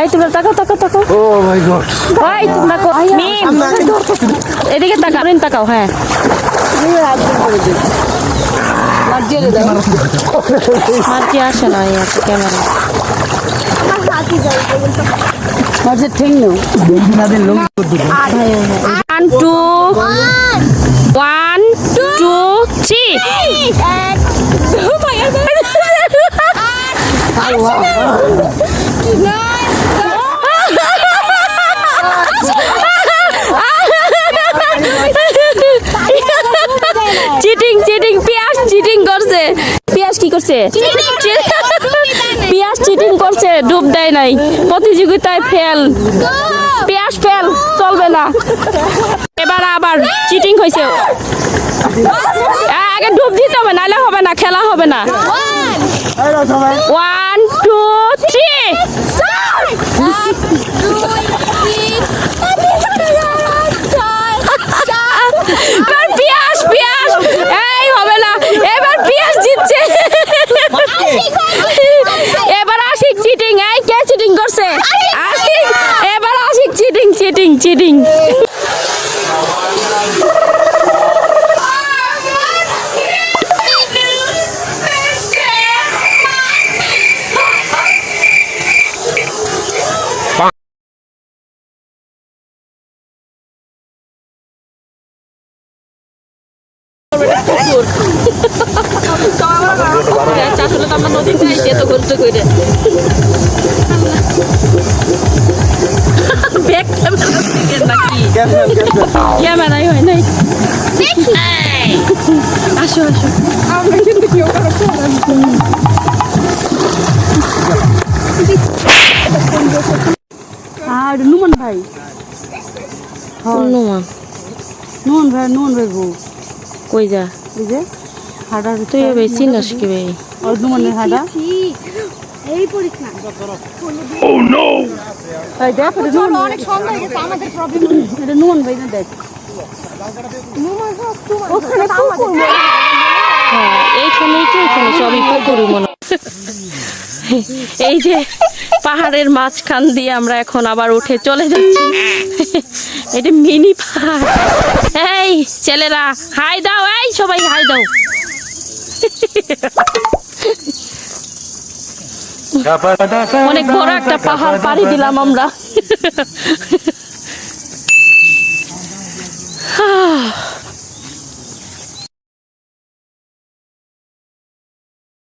এই তোমরা তাকাও তাকাও তাকাও। ও মাই গড ওই তোমরা কো মিম। এদিকে তাকাও রিন তাকাও হ্যাঁ। মার্জি আসে না এই আছে ক্যামেরা। মাঝে ঠেং নেও। One two one two three cheating cheating Piyas cheating করছে পিয়াস কি করছে। পিয়াস চিটিং করছে ডুব দেয় নাই। প্রতিযোগিতায় ফেল পিয়াস ফেল চলবে না। এবার আবার চিটিং হয়েছে আগে ডুব দিতে হবে নাহলে হবে না খেলা হবে না। ওয়ান টু থ্রি এবার পিয়াস পিয়াস এই হবে না এবার পিয়াস জিতছে এবার আশিক চিটিং এই কে চিটিং করছে আশিক এবার আশিক চিটিং চিটিং চিটিং আসলে তো আমরা নদীতে আইছি এত কষ্ট করে। ব্যাক থেকে নাকি ক্যামেরাই হয় নাই আসো আসো আর নুমন ভাই। নুমন ভাই নুমন ভাই বউ। কই যা? যে হাডার তুই এবার চিনাস কি বে আর নুমনের হাডা এই পড়িস না ভাই দেখ এটা চলো অনেক হয়ে গেছে আমাদের প্রবলেম এটা নুমন ভাই না দেখ। ওখানে হ্যাঁ এইখানেই তো এখানে সবই পুকুরি মনে এই যে পাহাড়ের মাঝখান দিয়ে আমরা এখন আবার উঠে চলে যাচ্ছি। এটা মিনি পাহাড়। এই ছেলেরা হাই দাও এই সবাই হাই দাও। অনেক বড় একটা পাহাড় পাড়ি দিলাম আমরা।